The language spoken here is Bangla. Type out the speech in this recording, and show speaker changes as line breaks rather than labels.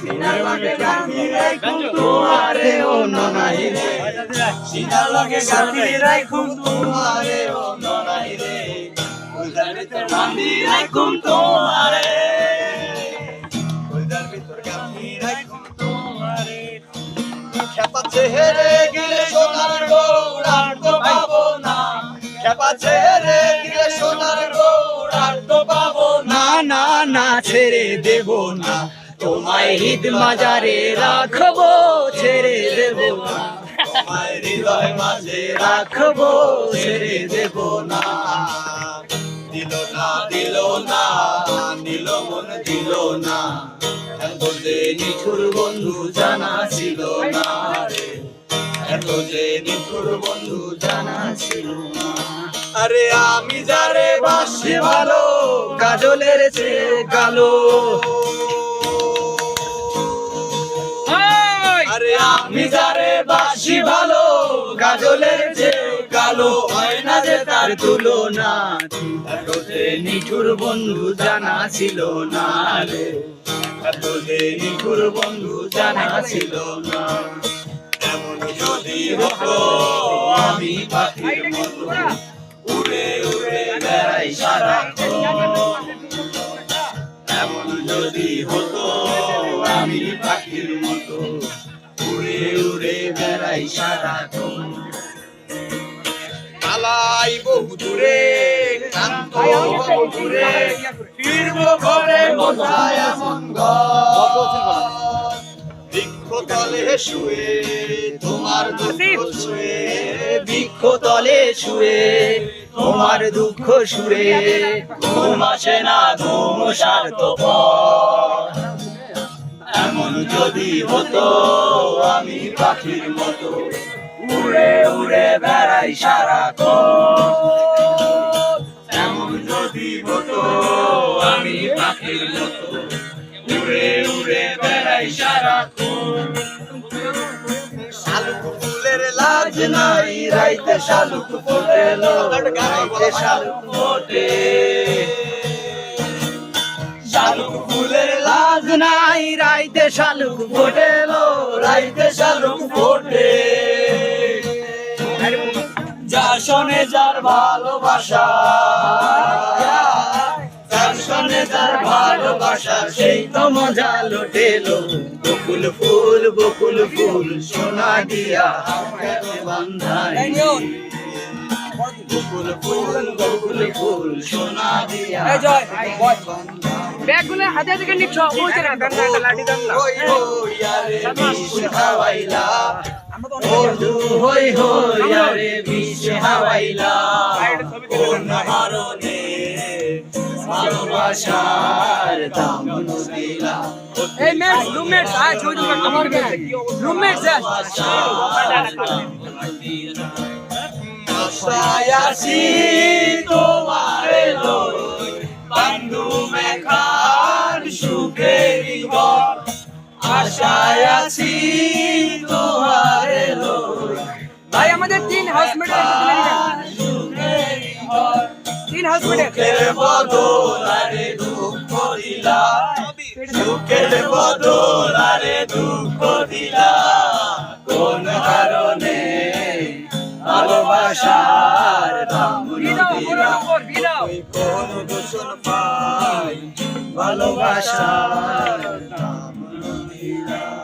সিনা লাগে গাঁথি রাখুম তোমারে ও ননাই রে সিনা লাগে গাঁথি রাখুম তোমারে ও ননাই রে উদার ভিতর বান্ধি রাখুম তোমারে। উদার ভিতর গাঁথি রাখুম তোমারে। খেপা চেহারে গেলে সোনার গৌড়ার তো পাবো না। খেপা চেহারে গেলে সোনার গৌড়ার তো পাবো না না না ছেড়ে দেব না। তোমায় হৃদ মাজারে রাখব, ছেড়ে দেব না। তোমায় মাঝে রাখব, ছেড়ে দেব না। দিল না দিল না, দিল মন, দিল না। এত যে নিঠুর বন্ধু জানা ছিল না এত যে নিঠুর বন্ধু জানা ছিল না। আরে আমি যারে বাসি ভালো, কাজলের চেয়ে কালো। আমি যারে বাসি ভালো, কাজলের চেয়ে কালো হয় না যে তার তুলনা। নিঠুর বন্ধু জানা ছিল না রে। নিঠুর বন্ধু জানা ছিল না। এমন যদি হতো, আমি পাখির মতো উড়ে উড়ে বেড়াই সারাক্ষণ। এমন যদি হতো, আমি পাখির মতো উড়ে বেড়াই সারাক্ষণ পালাই বহু দূরে ক্লান্ত বহু দূরে ফিরবো ঘরে কোথায় এমন ঘর বৃক্ষতলে শুয়ে তোমার দুঃখ শুয়ে বৃক্ষতলে শুয়ে তোমার দুঃখ শুয়ে ঘুম আসে না ঘুম স্বার্থপর এমন যদি হতো, আমি পাখির মতো উড়ে উড়ে বেড়াই সারা এমন যদি হতো, আমি পাখির মতো উড়ে উড়ে বেড়াই সারা শালুক ফুলের লাজ নাই, রাইতে শালুক ফোটে রাইতে শালুক ফোটে। শালুক ফোটে রাইতে শালুক ফোটে। যার শোনে যার ভালোবাসা যার শোনে যার ভালোবাসা সেই তো মজা লোটেলো বকুল ফুল বকুল ফুল সোনা দিয়া বকুল ফুল বকুল ফুল সোনা দিয়া।
ব্যাগগুলো হাতে থেকে নিচ্ছ। বলছে না দান না লাঠি দান না।
হই হই আরে বিষ হাওয়াইলা। বন্ধু হই হই আরে বিষ হাওয়াইলা। হারনে ভালোবাসার দাম দিলা।
এই ম্যাচ রুমমেটস আয় ছবি তুলবে আমার রুমমেটস
আশায় আসি তোমার আশায় তোমার
ভাই আমাদের তিন
ঘর
তিন হাউসমেট
সুখের বদল আরে দুঃখ দিলা। সুখের বদল আরে দুঃখ দিলা। কোন কারণে? ভালোবাসার দাম দিলা। কোন দূষণ পাই? ভালোবাসার দাম